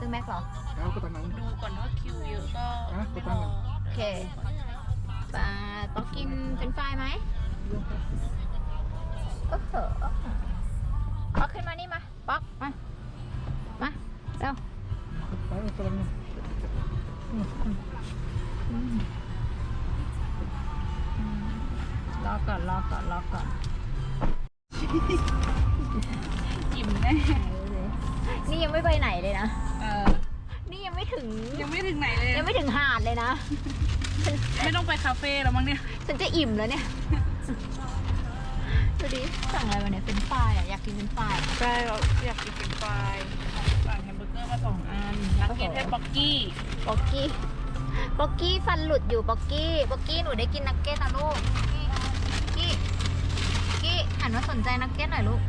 ซื้ออะไรซื้อแม็กเหรอ เอาก็ตอนนั้นดูก่อนถ้าคิวเยอะก็อะไม่ไปรตั้งอก่อนโอเคปลาต้องกินเป็นไฟรายไหมโอ้โหป๊อกขึ้นมานี่มา ป๊อกมา มา เร็ว ไปตอนนั้นรอก่อน รอก่อน รอก่อน อิ่มแน่ นี่ยังไม่ไปไหนเลยนะเออนี่ยัง ไม่ถึง ยังไม่ถึงไหนเลย ยังไม่ถึงหาดเลยนะ ไม่ต้องไปคาเฟ่แล้วมั้งเนี่ย ฉันจะอิ่มแล้วเนี่ย ดูดิสั่งอะไรมาเนี่ยเป็นไฟรายอะอยากกินเป็นไฟรายอะใช่เราอยากกินเป็นไฟรายสั่งแฮมเบอร์เกอร์มาสองอันนักเก็ตให้บ็อกกี้ป๊อกกี้ป๊อกกี้ฟันหลุดอยู่ป๊อกกี้ป๊อกกี้หนูได้กินนักเก็ตนะลูกกี้กี้กี้หันมาสนใจนักเก็ตหน่อยลูก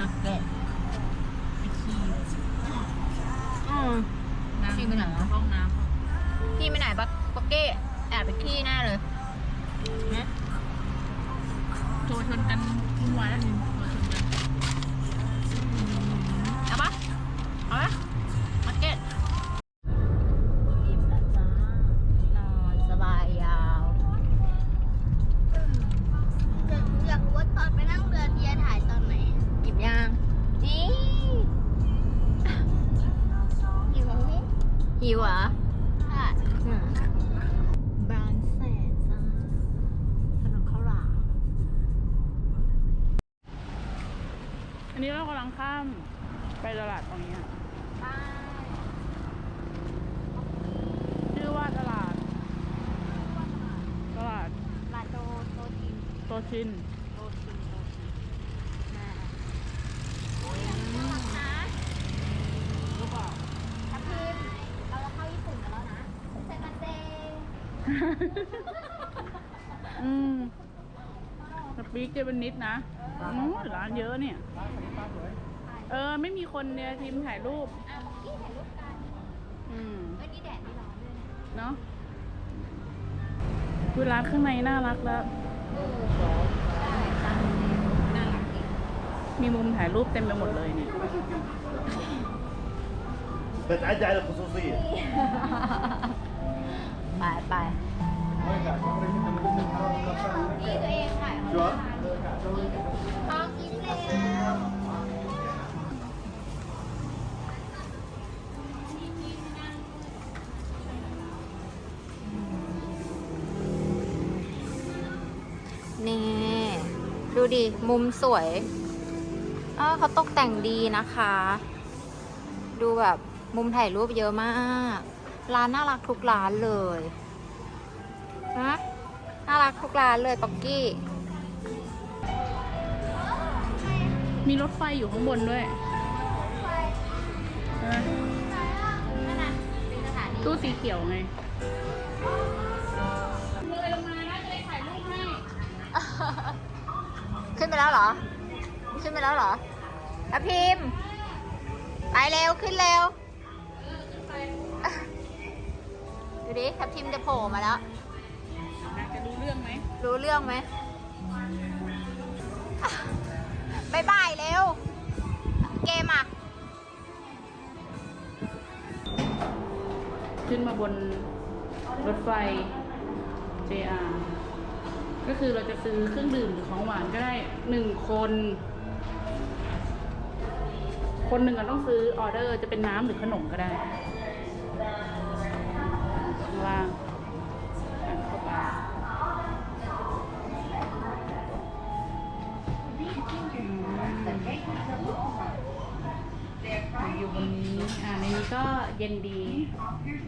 นักเก็ต ไอคี อืม น้ำ ขี้ ไปไหนวะห้องน้ำพี่ไปไหนป๊อกป๊อกกี้แอบไปขี้แน่เลยโจชนกันวุ่นวายแล้ว อันนี้เรากำลังข้ามไปตลาดตรงนี้อะชื่อว่าตลาด ตลาดลาโตโตจินโตชิน โตจินโตจินน่าหรือเปล่าทัพทิมเราจะเข้าญี่ปุ่นกันแล้วนะเซมาเซอืมสปีกเจแปนิดนะอืมร้านเยอะเนี่ย เออ ไม่มีคนเนี่ยทีมถ่ายรูป อ่ะกี้ถ่ายรูปกัน อืม วันนี้แดดไม่ร้อนเลยนะ เนาะคือร้านข้างในน่ารักแล้ว เออใช่ตั้งน่ารักดี มีมุมถ่ายรูปเต็มไปหมดเลยเนี่ย بتعدي على الخصوصية ไปไปนี่ตัวเองถ่าย شو พ ดูดิ มุมสวยเออเขาตกแต่งดีนะคะ ดูแบบมุมถ่ายรูปเยอะมาก ร้านน่ารักทุกร้านเลยนะน่ารักทุกร้านเลยป๊อกกี้ มีรถไฟอยู่ข้างบนด้วยเออตู้สีเขียวไง นไปแล้วเหรอ ขึ้นไปแล้วเหรออะพิมพ์ไปเร็วขึ้นเร็ว ดูดิทับทิมจะโผล่มาแล้ว จะรู้เรื่องไหม รู้เรื่องไหมบายบายเร็ว เกมอะ ขึ้นมาบนรถไฟ JR ก็คือเราจะซื้อเครื่องดื่มหรือของหวานก็ได้หนึ่งคน คนหนึ่งก็ต้องซื้อออเดอร์จะเป็นน้ำหรือขนมก็ได้ข้างล่างอ่านเข้าไปอืมอยู่บนนี้อ่าในนี้ก็เย็นดี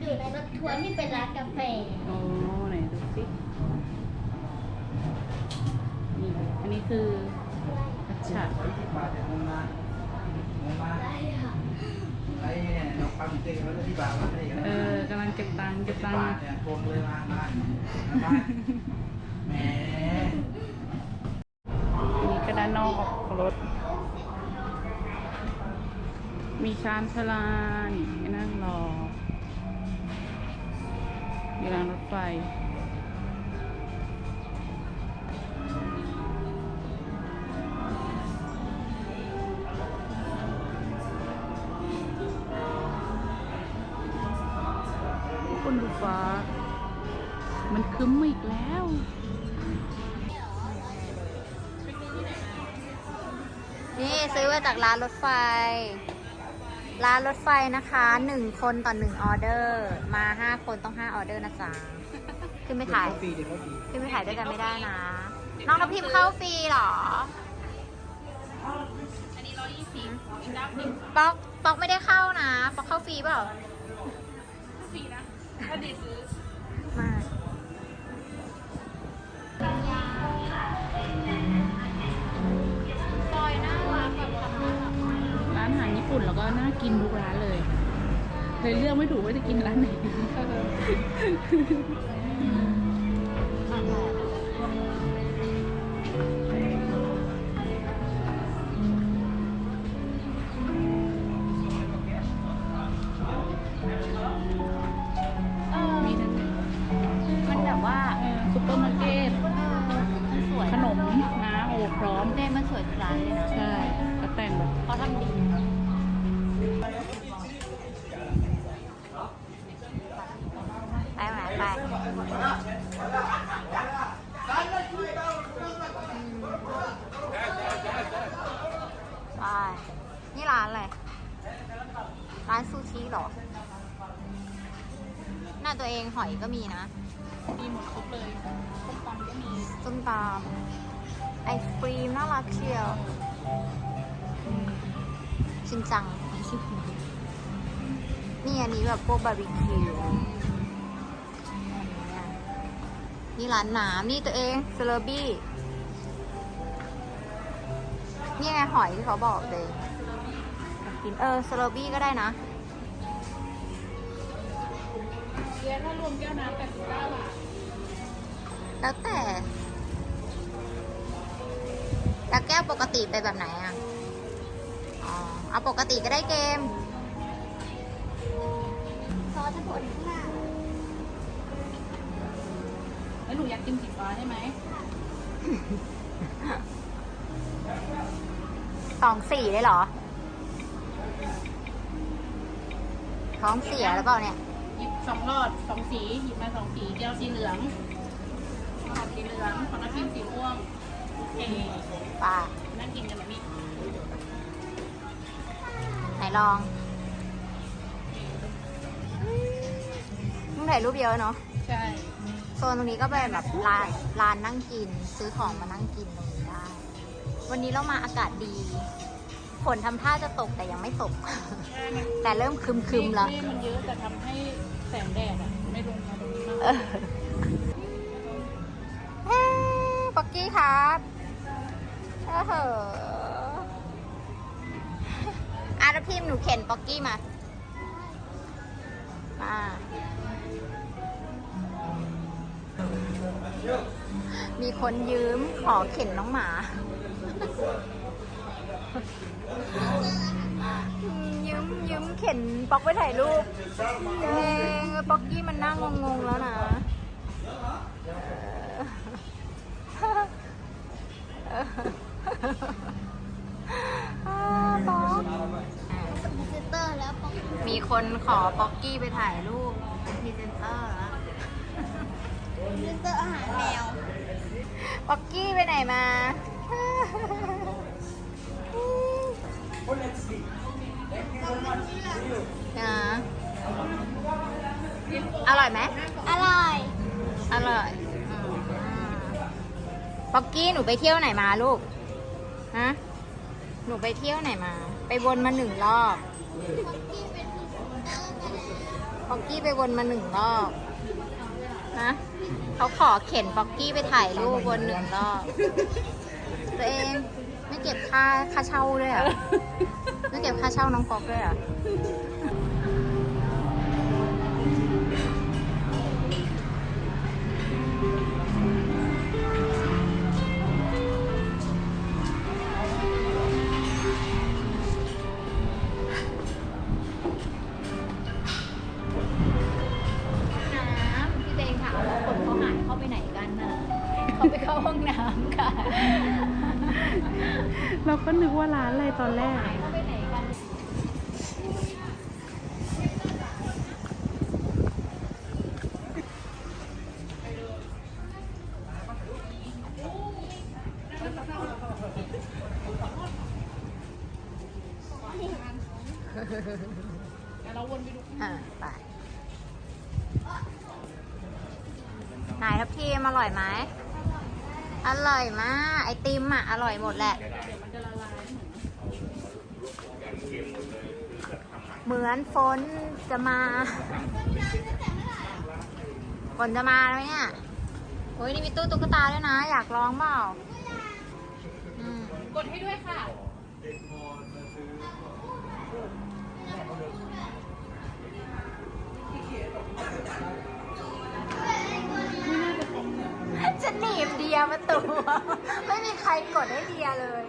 อยู่ในรถทัวร์ที่เป็นร้านกาแฟโอ้ อันนี้คือพัชชาเออกำลังเก็บตังค์เก็บตังค์แหมนี่ก็ด้านนอกของรถ มีชานชาลานี่ให้นั่งรออยู่รางรถไฟ แล้ว นี่ซื้อมาจากร้านรถไฟ ร้านรถไฟนะคะหนึ่งคนต่อหนึ่งออเดอร์ มาห้าคนต้องห้าออเดอร์นะจ๊ะขึ้นไปถ่ายฟรีเดี๋ยวเขาฟรีขึ้นไปถ่ายด้วยกันไม่ได้นะ น้องน้ำพิมพ์เข้าฟรีเหรออันนี้ร้อยยี่สิบเก้าสิบป๊อกป๊อกไม่ได้เข้านะป๊อกเข้าฟรีเปล่าฟรีนะถ้าดีซื้อ ปุ่นแล้วก็น่ากินทุกร้านเลย เลยเลือกไม่ถูกว่าจะกินร้านไหน ก็มีนะ มีหมดครบเลยส้มตำก็มีส้มตำไอศครีมน่ารักเชียวอืมชินจังนี่อันนี้แบบพวกบาร์บีคิวอันนี้อะนี่ร้านน้ำนี่ตัวเองเซเลบี้นี่ไงหอยที่เขาบอกเลยอยากกินเออเซเลบี้ก็ได้นะ เบียร์ถ้ารวมแก้วน้ำ89บาทแล้วแต่แล้วแก้วปกติไปนแบบไหนอะ อ๋อ เอาปกติก็ได้เกม ซอสจะผลข้างหน้าแล้วหนูอยากกินสีฟ้าใช่ไหมสองสี่ได้เหรอ ท้องเสียหรือเปล่าเนี่ยหยิบ สองหลอดสองสีหยิบมาสองสีแก้วสีเหลืองหลอดสีเหลืองของน้ำพิมสีม่วงเอ๋ป่านั่งกินกันแบบนี้ไหนลองมึงถ่ายรูปเยอะเนาะใช่โซนตรงนี้ก็เป็นแบบร้านร้านนั่งกิน ซื้อของมานั่งกินตรงนี้ได้ วันนี้เรามาอากาศดีฝนทำท่าจะตกแต่ยังไม่ตกแต่เริ่มครึมๆแล้วเมฆมันเยอะแต่ทำให้ แสงแดดอะ ไม่ลงมาตรงนี้มากเฮ้ปักกี้ครับเออเหออาร์ตพิมหนูเข็นปักกี้มา มามีคนยืมขอเข็นน้องหมา ยืมยืมเข็นป๊อกไปถ่ายรูปเองป๊อกกี้มันนั่งงงๆแล้วนะเออเออป๊อกเป็นพรีเซนเตอร์แล้วปกมีคนขอป๊อกกี้ไปถ่ายรูปเป็นพรีเซนเตอร์แล้วพรีเซนเตอร์อาหารแมว ป๊อกกี้ไปไหนมา นะอร่อยไหม อร่อย อร่อยอืมป๊อกกี้หนูไปเที่ยวไหนมาลูก ฮะ หนูไปเที่ยวไหนมา ไปวนมาหนึ่งรอบ ป๊อกกี้ไปวนมาหนึ่งรอบนะเขาขอเข็นป๊อกกี้ไปถ่ายรูปวนหนึ่งรอบตัวเอง ไม่เก็บค่าค่าเช่าด้วยเหรอะไม่เก็บค่าเช่าน้องป๊อกด้วยเหรอะ ตอนแรก อ่าไปไหนครับทีมอร่อยไหม อร่อยมาก ไอติมอะ อร่อยหมดแหละ เดี๋ยวมันจะละลายเหมือนเหมือนฝนจะมา ฝนจะมาแล้วเนี่ยโอ้ยนี่มีตู้ตุ๊กตาด้วยนะ อยากลองเปล่าอืมกดให้ด้วยค่ะจะหนีบเดียมาตัวไม่มีใครกดให้เดียเลย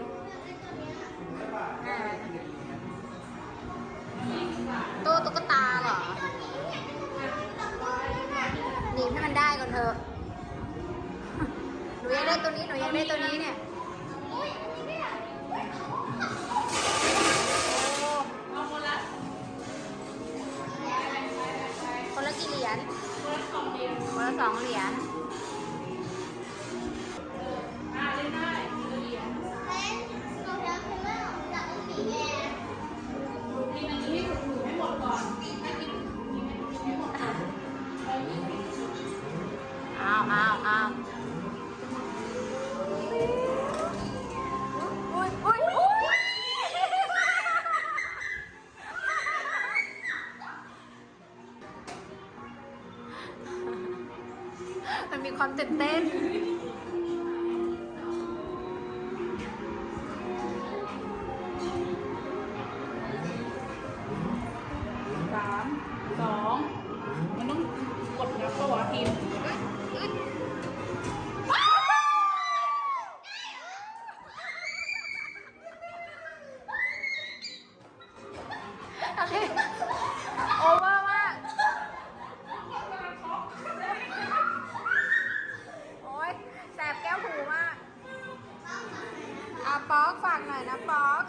มีความตื่นเต้น ป๊อกฝากหน่อยนะป๊อก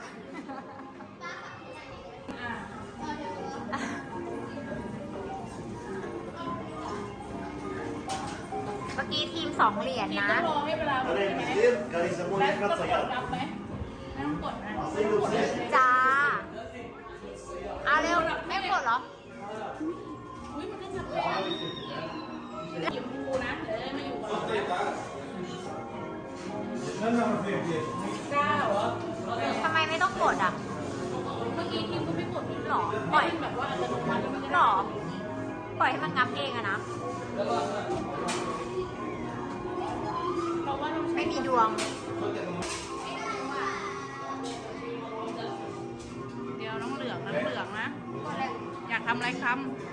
เมื่อกี้ทีมสองเหรียญทีมนะ ต้องรอให้เวลาหมด Allez, ใช่ไหม Muslim, car ils sont แล้ว moins ก็กด4นับไหมไม่ต้องกดนะ Assez le sait. จ้าเอา กดอะ เมื่อกี้ทีมก็ไม่กดหรอปล่อยแบบว่าอัตโนมัติแล้วมันก็หรอ ปล่อยให้มันงับเองอะนะ เพราะว่าเราไม่มีดวง เดี๋ยวน้องเหลืองน้องเหลืองนะ อยากทำอะไรคำ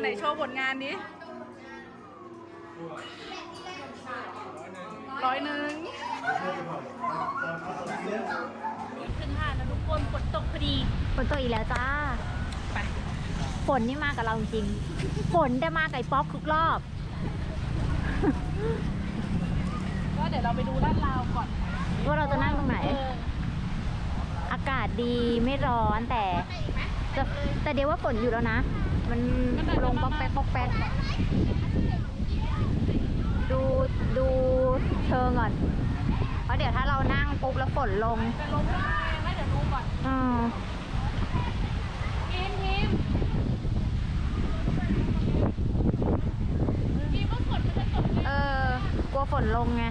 ไหนโชว์ผลงานนี้ร้อยหนึ่งขึ้นห้านะทุกคนฝนตกพอดีฝนตกอีกแล้วจ้าไปฝนนี่มากับเราจริงฝนจะมากับไอ้ป๊อกทุกรอบ ก็เดี๋ยวเราไปดูด้านราวก่อน ว่าเราจะนั่งตรงไหนเอออากาศดีไม่ร้อนแต่จะแต่เดี๋ยวว่าฝนอยู่แล้วนะ มันลงป๊อกแป๊กป๊อกแป๊กดูดูเชิงก่อน เพราะเดี๋ยวถ้าเรานั่งปุ๊บแล้วฝนลงจะลงได้ไหมเดี๋ยวดูก่อนอืมทีมทีมทีมว่าฝนมันจะตกไหมเออกลัวฝนลงไง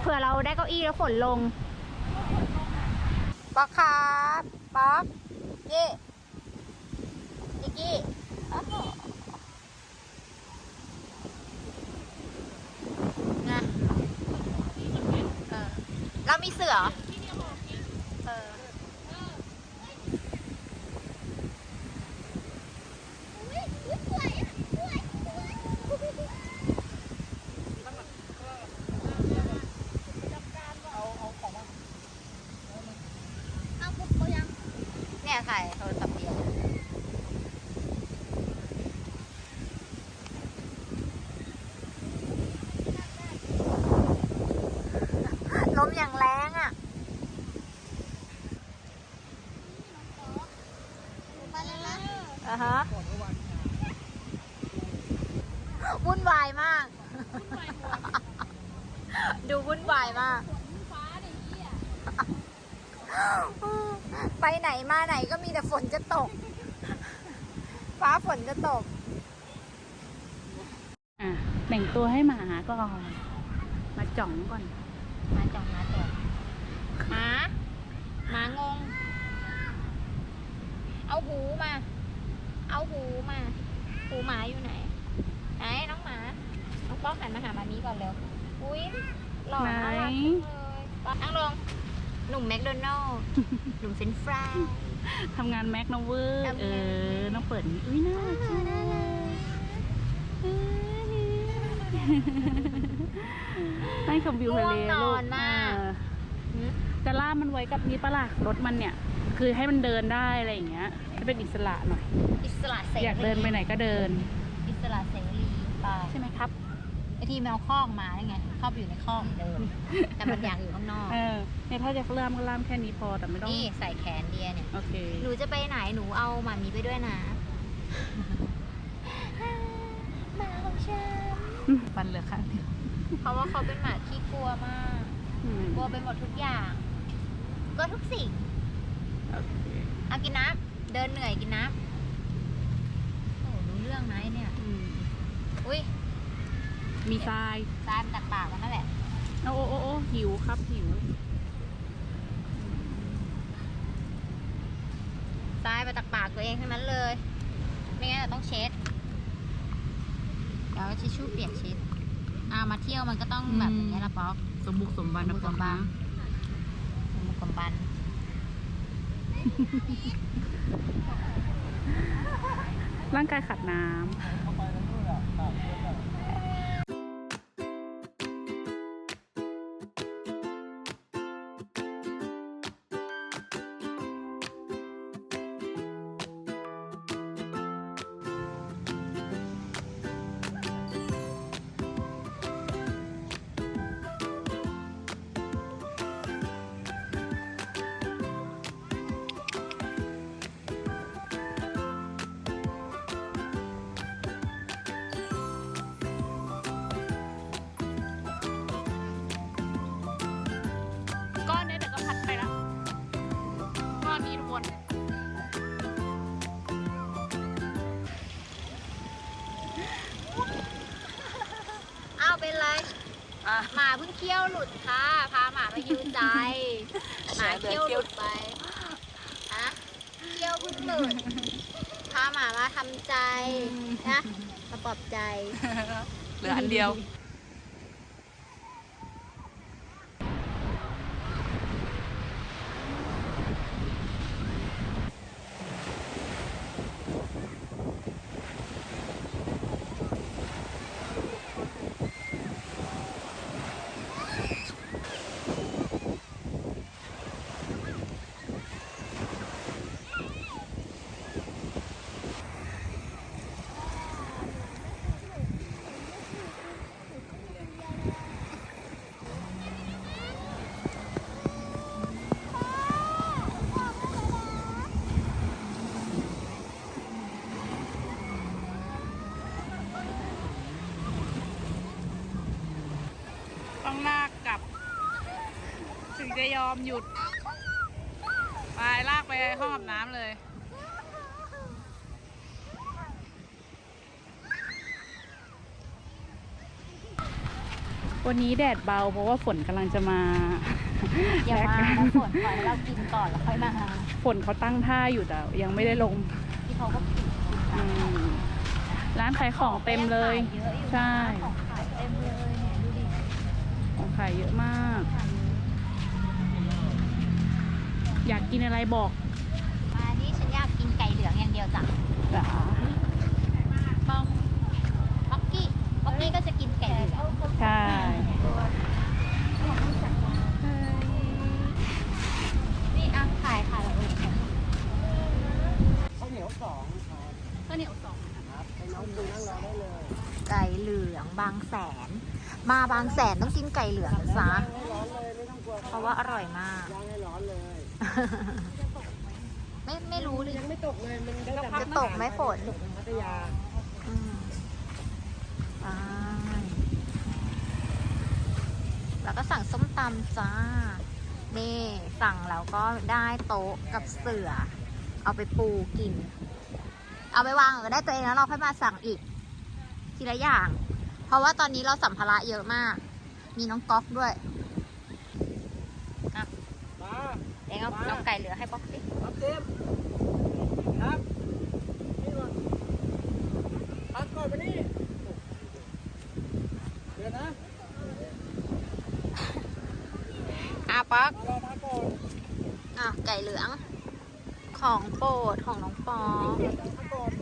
เผื่อเราได้เก้าอี้แล้วฝนลง ป๊อกครับ ป๊อก เย่นิ กกี้อ้าวนะเออ เรามีเสือ เออ มอย่างแรงอะ ไปแล้วนะ อะฮะ วุ่นวายมาก ดูวุ่นวายมาก ไปไหนมาไหนก็มีแต่ฝนจะตก ฟ้าฝนจะตก อะแต่งตัวให้หมาก่อน มาจ่องก่อน มาจองมาจองหมาหมางง เอาหูมา เอาหูมา หูหมาอยู่ไหน ไหนน้องหมา น้องป๊อกหันมาหามามีก่อนเร็ว อุ้ยหล่อน่ารักจังเลยป๊อกนั่งลง หนุ่มแมคโดนัลล์หนุ่มเฟรนช์ฟรายทำงานแม็กนะเวอร์ทำงานเออน้องเปิดนี้อุ้ยน่ารักจังให้ชมวิวทะเลง่วงนลูอกนน่ะเออหืมจะล่ามมันไว้กับนี้ปะล่ะรถมันเนี่ย คือให้มันเดินได้อะไรอย่างเงี้ยให้เป็นอิสระหน่อย อิสระเสรีอยากเดินไปไหนก็เดิน อิสระเสรีไปใช่ไหมครับไอ ที่แมวคอกมาได้ไงเข้าไปอยู่ในคอกเดิมแต่มันอยากอยู่ข้างนอกเออเนี่ยถ้าจะล่ามก็ล่ามแค่นี้พอแต่ไม่ต้องนี่ใส่แขนเดียเนี่ยโอเคหนูจะไปไหนหนูเอาหมามีไปด้วยนะหมาของฉันฟันเหลือข้างเดียวเพราะว่าเขาเป็นหมาขี้กลัวมากอืมกลัวไปหมดทุกอย่างกลัวทุกสิ่งโอเคเอากินน้ำเดินเหนื่อยกินน้ำโอ้รู้เรื่องนะไอ้เนี่ยอืมอุ้ย มีทรายตามจากปากมันนั่นแหละโอ้โอ้โอ้โอ้หิวครับหิวทรายมาจากปากตัวเองทั้งนั้นเลย ไม่งั้นเราต้องเช็ดแล้วทิชชู่เปียกเช็ดอ่ามาเที่ยวมันก็ต้องแบบอย่างเงี้ยละป๊อกสมบุกสมบันสมบุกสมบันสมุกกำบันร่างกายขาดน้ำ หมาเพิ่งเคี้ยวหลุดค่ะ พาหมาไปฮิวใจ หมาเคี้ยวหลุดไปอะเคี้ยวเพิ่งหลุด พาหมามาทำใจนะ มาปลอบใจ เหลืออันเดียว อมหยุด ไปลากไปห้องอาบน้ำเลย วันนี้แดดเบาเพราะว่าฝนกำลังจะมา อย่ามานะฝนปล่อยให้เรากินก่อนแล้วค่อยมาฝนเขาตั้งท่าอยู่แต่ยังไม่ได้ลง ที่เขาก็ปิดอืมร้านขายของเต็มเลยเยอะอยู่นะใช่ ของขายเต็มเลยเนี่ยดูดิของขายเยอะมากขายเย อะอยากกินอะไรบอกมานี่ฉันอยากกินไก่เหลืองอย่างเดียวจ้ะจ้ะบองบ็อกกี้บ็อกกี้ก็จะกินไก่เหลืองใช่นี่อะขายขายแบบเออข้าวเหนียวสองครับก็เหนียวสองครับไปน้องดูนั่งรอได้เลย ไก่เหลืองบางแสน มาบางแสนต้องกินไก่เหลืองนะจ๊ะไม่ร้อนเลยไม่ต้องกลัวราะว่าอร่อยมากย่างให้ร้อนเลย ไม่ไม่รู้ดิยังไม่ตกเลย มันได้แต่จะตกไหมฝน ตกในพัทยาอืมไปแล้วก็สั่งส้มตำจ้า นี่สั่งแล้วก็ได้โต๊ะกับเสือ เอาไปปูกิน เอาไปวางก็ได้ตัวเองแล้วเราค่อยมาสั่งอีก ทีละอย่าง เพราะว่าตอนนี้เราสัมภาระเยอะมาก มีน้องก๊อกด้วย มา เองเอาเอาไก่เหลือให้ป๊อกสิครับเต็มครับนี่ก่อนพักก่อนมานี่เดี๋ยวนะอะป๊อกรอพักก่อนอะไก่เหลือง ของโปรดของน้องปอพักก่อน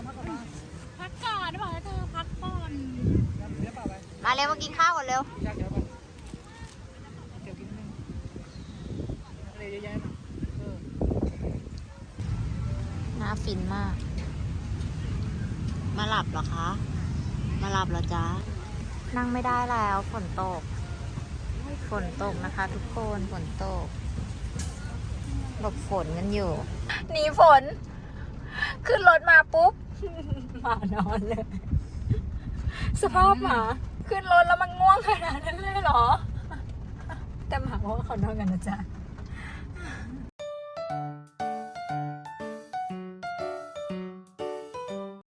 พักก่อนมาพักก่อนบอกให้เธอพักก่อนเดี๋ยวเปล่าไปมาเร็วมากินข้าวก่อนเร็ว ยากเดี๋ยวไปเก็บกินนิดนึงอะไร เยอะแยะนะเออน่าฟินมาก มาหลับเหรอคะ มาหลับเหรอจ๊ะ นั่งไม่ได้แล้วฝนตก ฝนตกนะคะทุกคนฝนตก หลบฝนกันอยู่ หนีฝน ขึ้นรถมาปุ๊บ หมานอนเลย สภาพหมา ขึ้นรถแล้วมันง่วงขนาดนั้นเลยเหรอ แต่หมาบอกว่าเขานอนกันนะจ๊ะ Música